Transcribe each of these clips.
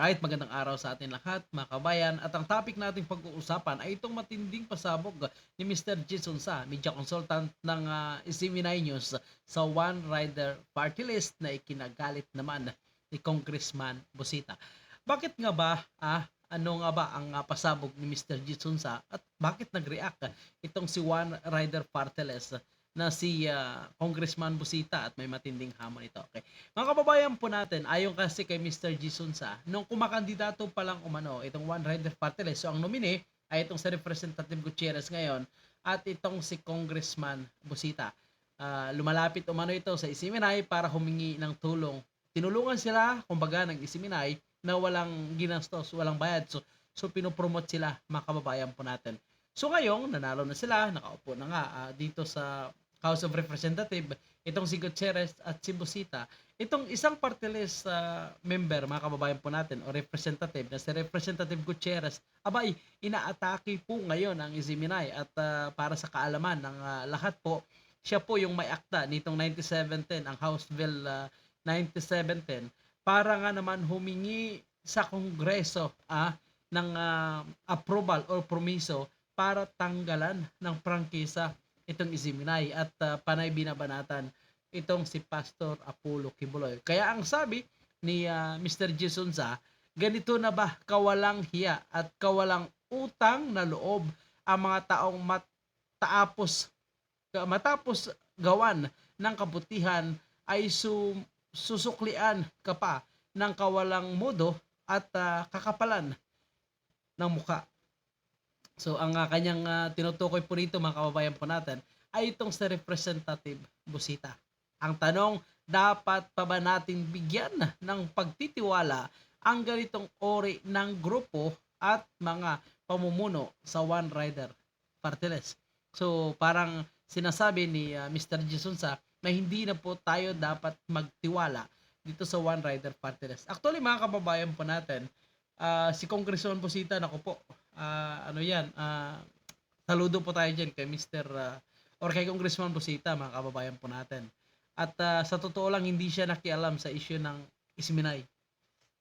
Alright, magandang araw sa atin lahat, mga kabayan. At ang topic nating pag-uusapan ay itong matinding pasabog ni Mr. Jason Sa, media consultant ng uh, SMNI News sa One Rider Party List na ikinagalit naman ni Congressman Busita. Bakit nga ba, ah, ano nga ba ang ah, pasabog ni Mr. Jason Sa at bakit nag-react itong si One Rider Party List na si ah, Congressman Busita at may matinding hamon ito. Okay. Mga kababayan po natin, ayon kasi kay Mr. Jason Sa, nung kumakandidato pa lang umano itong One Rider Party List, so ang nominee ay itong si Representative Gutierrez ngayon at itong si Congressman Busita. Ah, lumalapit umano ito sa Isiminay para humingi ng tulong. Tinulungan sila, kumbaga, ng Isiminay na walang ginastos, walang bayad. So, so pinopromote sila, mga kababayan po natin. So ngayon, nanalo na sila, nakaupo na nga ah, dito sa House of Representative, itong si Gutierrez at si Busita, itong isang party list ah, member, mga kababayan po natin, o representative, na si Representative Gutierrez, abay, inaatake po ngayon ang Isiminay at ah, para sa kaalaman ng ah, lahat po, siya po yung may akta nitong 9710, ang House Bill ah, 9710, para nga naman humingi sa Kongreso ah, ng ah, approval or promiso para tanggalan ng prangkisa itong Isiminay at ah, panay binabanatan itong si Pastor Apollo Kibuloy. Kaya ang sabi ni ah, Mr. Jason Za, ganito na ba kawalang hiya at kawalang utang na loob ang mga taong matapos matapos gawan ng kabutihan ay su, susuklian ka pa ng kawalang modo at ah, kakapalan ng muka. So ang ah, kanyang ah, tinutukoy po rito mga kababayan po natin ay itong si Representative Busita. Ang tanong, dapat pa ba natin bigyan ng pagtitiwala ang ganitong ori ng grupo at mga pamumuno sa One Rider Party List? So parang sinasabi ni ah, Mr. Jason sa na hindi na po tayo dapat magtiwala dito sa One Rider Party List. Actually mga kababayan po natin, ah, si Congressman Busita, nako po, ah, ano yan, ah, saludo po tayo dyan kay Mr. ah, or kay Congressman Busita, mga kababayan po natin. At ah, sa totoo lang, hindi siya nakialam sa issue ng Isminay.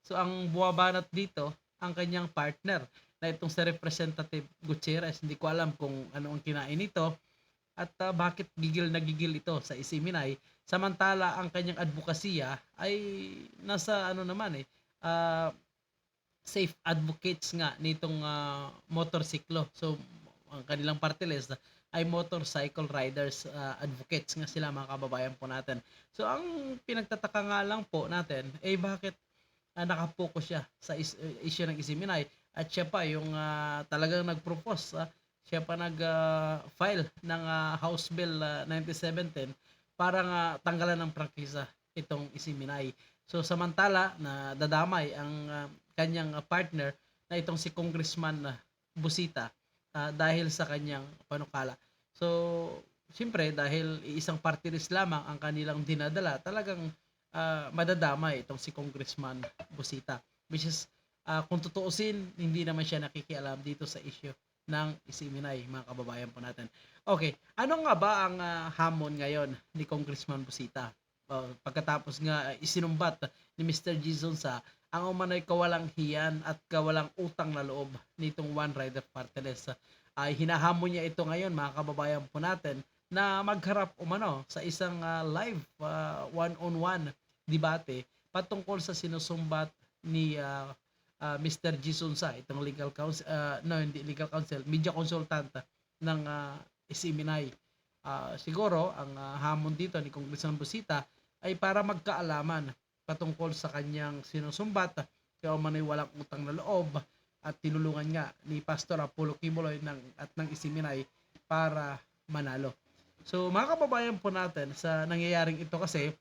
So ang buwabanat dito, ang kanyang partner na itong si Representative Gutierrez. Hindi ko alam kung ano ang kinain nito at ah, bakit gigil na gigil ito sa Isiminay samantala ang kanyang advokasya ay nasa ano naman eh ah, safe advocates nga nitong ah, motorsiklo. So ang kanilang party list ay motorcycle riders ah, advocates nga sila mga kababayan po natin. So ang pinagtataka nga lang po natin eh bakit ah, nakapokus siya sa is- issue ng Isiminay at siya pa yung ah, talagang nag-propose ah, siya pa nag-file ng ah, House Bill ah, 9710 para nga tanggalan ng prangkisa itong Isiminay. So samantala na dadamay ang ah, kanyang ah, partner na itong si Congressman ah, Busita ah, dahil sa kanyang panukala. So siyempre dahil isang party list lamang ang kanilang dinadala, talagang ah, madadamay itong si Congressman Busita. Which is ah, kung tutuusin, hindi naman siya nakikialam dito sa issue ng Isiminay, mga kababayan po natin. Okay, ano nga ba ang ah, hamon ngayon ni Congressman Busita? Oh, pagkatapos nga ah, isinumbat ni Mr. Gizon sa ang umano'y kawalang hiyan at kawalang utang na loob nitong One Rider Party List. Ay hinahamon niya ito ngayon mga kababayan po natin na magharap umano sa isang ah, live ah, one-on-one debate patungkol sa sinusumbat ni ah, ah, Mr. Jason Sa, itong legal counsel, ah, no, hindi legal counsel, media consultant ng uh, Isiminay. Ah, siguro, ang ah, hamon dito ni Congressman Busita ay para magkaalaman patungkol sa kanyang sinusumbat kaya umano'y walang utang na loob at tinulungan nga ni Pastor Apollo Kibuloy ng, at ng Isiminay para manalo. So mga kababayan po natin sa nangyayaring ito kasi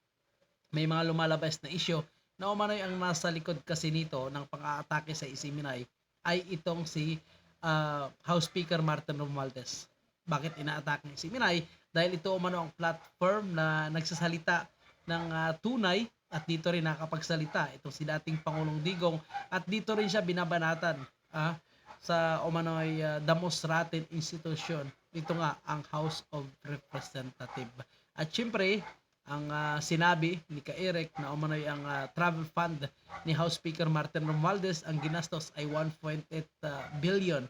may mga lumalabas na issue na umano'y ang nasa likod kasi nito ng pang-aatake sa Isiminay ay itong si ah, House Speaker Martin Romualdez. Bakit inaatake ng Isiminay? Dahil ito umano ang platform na nagsasalita ng ah, tunay at dito rin nakakapagsalita itong si dating Pangulong Digong at dito rin siya binabanatan ah, sa umano'y uh, the most rotten institution. Ito nga ang House of Representative. At syempre, ang ah, sinabi ni Ka Eric na umano'y ang ah, travel fund ni House Speaker Martin Romualdez ang ginastos ay 1.8 ah, billion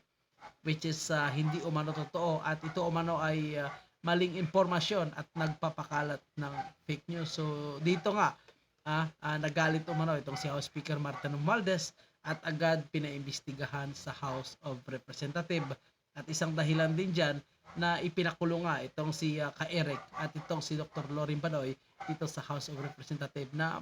which is ah, hindi umano totoo at ito umano ay ah, maling impormasyon at nagpapakalat ng fake news. So dito nga ah, ah, nagalit umano itong si House Speaker Martin Romualdez at agad pinaimbestigahan sa House of Representative at isang dahilan din dyan na ipinakulong nga itong si uh, Ka-Eric at itong si Dr. Lorin Banoy dito sa House of Representative na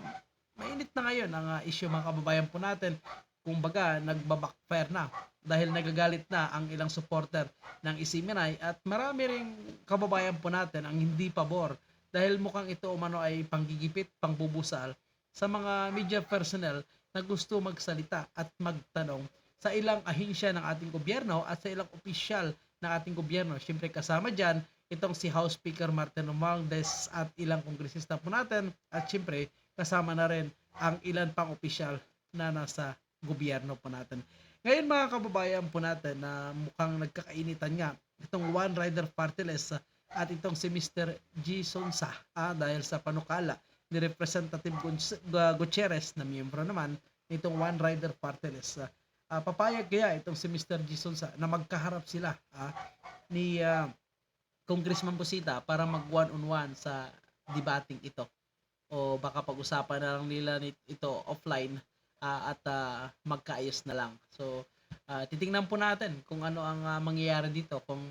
mainit na ngayon ang uh, issue mga kababayan po natin kung baga nagbabackfire na dahil nagagalit na ang ilang supporter ng Isiminay at marami ring kababayan po natin ang hindi pabor dahil mukhang ito umano ay panggigipit, pangbubusal sa mga media personnel na gusto magsalita at magtanong sa ilang ahinsya ng ating gobyerno at sa ilang opisyal ng ating gobyerno. Siyempre kasama dyan itong si House Speaker Martin Romualdez at ilang kongresista po natin at siyempre kasama na rin ang ilan pang opisyal na nasa gobyerno po natin. Ngayon mga kababayan po natin na mukhang nagkakainitan nga itong One Rider Party List at itong si Mr. G. Sonsa ah, dahil sa panukala ni Representative Gutierrez na miyembro naman nitong One Rider Party List. Ah, ah, papayag kaya itong si Mr. G. Sonsa na magkaharap sila ah, ni ah, Congressman Busita para mag one-on-one sa debating ito o baka pag-usapan na lang nila ni- ito offline ah, at ah, magkaayos na lang. So, ah, titingnan po natin kung ano ang ah, mangyayari dito, kung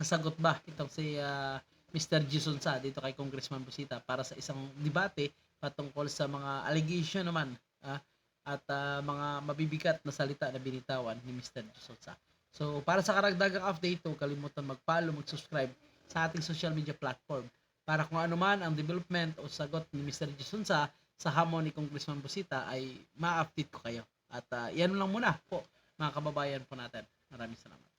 sasagot ba itong si ah, Mr. Jason Sa dito kay Congressman Busita para sa isang debate patungkol sa mga allegation naman ah, at ah, mga mabibigat na salita na binitawan ni Mr. Jason Sa. So, para sa karagdagang update, huwag kalimutan mag-follow, mag-subscribe sa ating social media platform para kung ano man ang development o sagot ni Mr. Jason Sa sa hamon ni Congressman Busita ay ma-update ko kayo. At ah, yan lang muna po mga kababayan po natin. Maraming salamat.